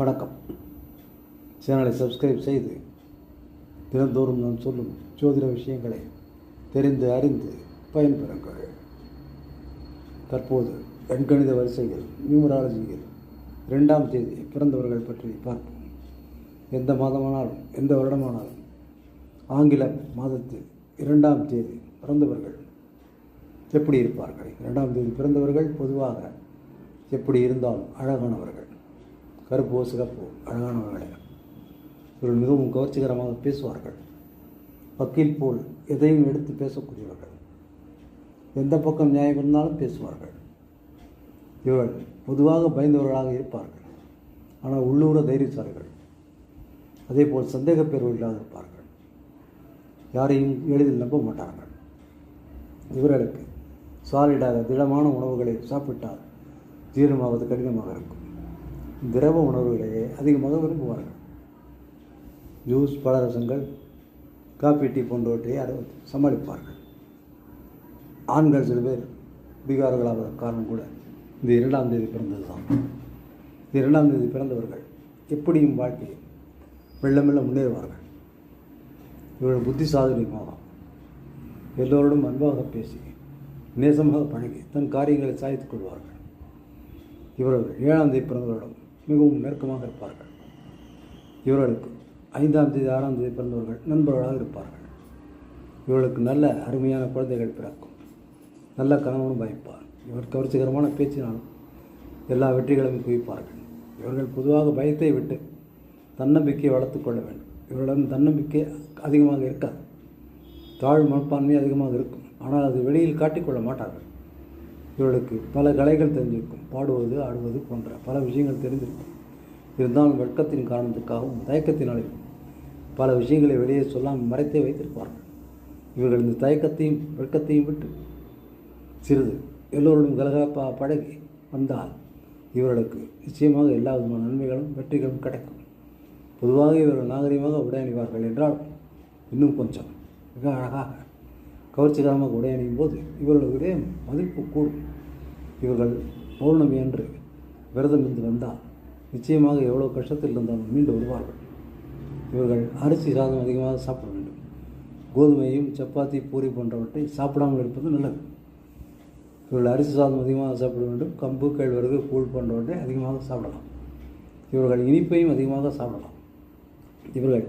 வணக்கம். சேனலை சப்ஸ்கிரைப் செய்து தினந்தோறும் நான் சொல்லும் ஜோதிட விஷயங்களை தெரிந்து அறிந்து பயன்பெறுங்கள். தற்போது எண்கணித வரிசையில் நியூமராலஜியில் இரண்டாம் தேதி பிறந்தவர்கள் பற்றி பார்ப்போம். எந்த மாதமானாலும் எந்த வருடமானாலும் ஆங்கில மாதத்தில் இரண்டாம் தேதி பிறந்தவர்கள் எப்படி இருப்பார்கள்? இரண்டாம் தேதி பிறந்தவர்கள் பொதுவாக எப்படி இருந்தாலும் அழகானவர்கள். கருப்போ சிகப்போ அழகானவர்களே இவர்கள் மிகவும் கவர்ச்சிகரமாக பேசுவார்கள். வக்கீல் போல் எதையும் எடுத்து பேசக்கூடியவர்கள். எந்த பக்கம் நியாயம் இருந்தாலும் பேசுவார்கள். இவர்கள் பொதுவாக பயந்தவர்களாக இருப்பார்கள். ஆனால் உள்ளூர தைரியசாலிகள். அதேபோல் சந்தேகப்பேர்கள் இல்லாத இருப்பார்கள். யாரையும் எளிதில் நம்ப மாட்டார்கள். இவர்களுக்கு சாலிடாத திடமான உணவுகளை சாப்பிட்டால் ஜீரணமாவது கடினமாக இருக்கும். திரவ உணர்வுகளையே அதிகமாக விரும்புவார்கள். ஜூஸ் பலரசங்கள் காஃபி டீ போன்றவற்றை அதை சமாளிப்பார்கள். ஆண்கள் சில பேர் குடிகாரர்களாக காரணம் கூட இந்த இரண்டாம் தேதி பிறந்தது தான் இந்த இரண்டாம் தேதி பிறந்தவர்கள் எப்படியும் வாழ்க்கையை மெல்ல மெல்ல முன்னேறுவார்கள். இவர்கள் புத்தி சாதுரியமாக எல்லோரோடும் அன்பாக பேசி நேசமாக பழகி தன் காரியங்களை சாதித்துக் கொள்வார்கள். இவர்கள் ஏழாம் தேதி பிறந்தவரிடம் மிகவும் நெருக்கமாக இருப்பார்கள். இவர்களுக்கு ஐந்தாம் தேதி ஆறாம் தேதி பிறந்தவர்கள் நண்பர்களாக இருப்பார்கள். இவர்களுக்கு நல்ல அருமையான குழந்தைகள் பிறக்கும். நல்ல கணவனும் வாய்ப்பார் இவர் கவர்ச்சிகரமான பேச்சினாலும் எல்லா வெற்றிகளையும் குவிப்பார்கள். இவர்கள் பொதுவாக பயத்தை விட்டு தன்னம்பிக்கையை வளர்த்துக் கொள்ள வேண்டும். இவர்களிடம் தன்னம்பிக்கை அதிகமாக இருக்காது. தாழ் மனப்பான்மை அதிகமாக இருக்கும். ஆனால் அது வெளியில் காட்டிக்கொள்ள மாட்டார்கள். இவர்களுக்கு பல கலைகள் தெரிஞ்சிருக்கும். பாடுவது ஆடுவது போன்ற பல விஷயங்கள் தெரிந்திருக்கும். இருந்தாலும் வெட்கத்தின் காரணத்துக்காகவும் தயக்கத்தினாலும் பல விஷயங்களை வெளியே சொல்லாமல் மறைத்தே வைத்திருப்பார்கள். இவர்கள் இந்த தயக்கத்தையும் வெட்கத்தையும் விட்டு சிறிது எல்லோருடன் கலகலப்பாக பழகி வந்தால் இவர்களுக்கு நிச்சயமாக எல்லா விதமான நன்மைகளும் வெற்றிகளும் கிடைக்கும். பொதுவாக இவர்கள் நாகரிகமாக உடையணிவார்கள் என்றால் இன்னும் கொஞ்சம் மிக அழகாக கவர்ச்சிகரமாக உடை அணியும் போது இவர்களுடைய மதிப்பு கூடும். இவர்கள் பௌர்ணமி என்று விரதம் இருந்து வந்தால் நிச்சயமாக எவ்வளோ கஷ்டத்தில் இருந்தாலும் மீண்டு வருவார்கள். இவர்கள் அரிசி சாதம் அதிகமாக சாப்பிட வேண்டும். கோதுமையும் சப்பாத்தி பூரி போன்றவற்றை சாப்பிடாமல் இருப்பது நல்லது. இவர்கள் அரிசி சாதம் அதிகமாக சாப்பிட வேண்டும். கம்பு கேழ்வரகு கூழ் போன்றவற்றை அதிகமாக சாப்பிடலாம். இவர்கள் இனிப்பையும் அதிகமாக சாப்பிடலாம். இவர்கள்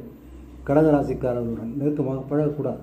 கடகராசிக்காரர்களுடன் நெருக்கமாக பழகக்கூடாது.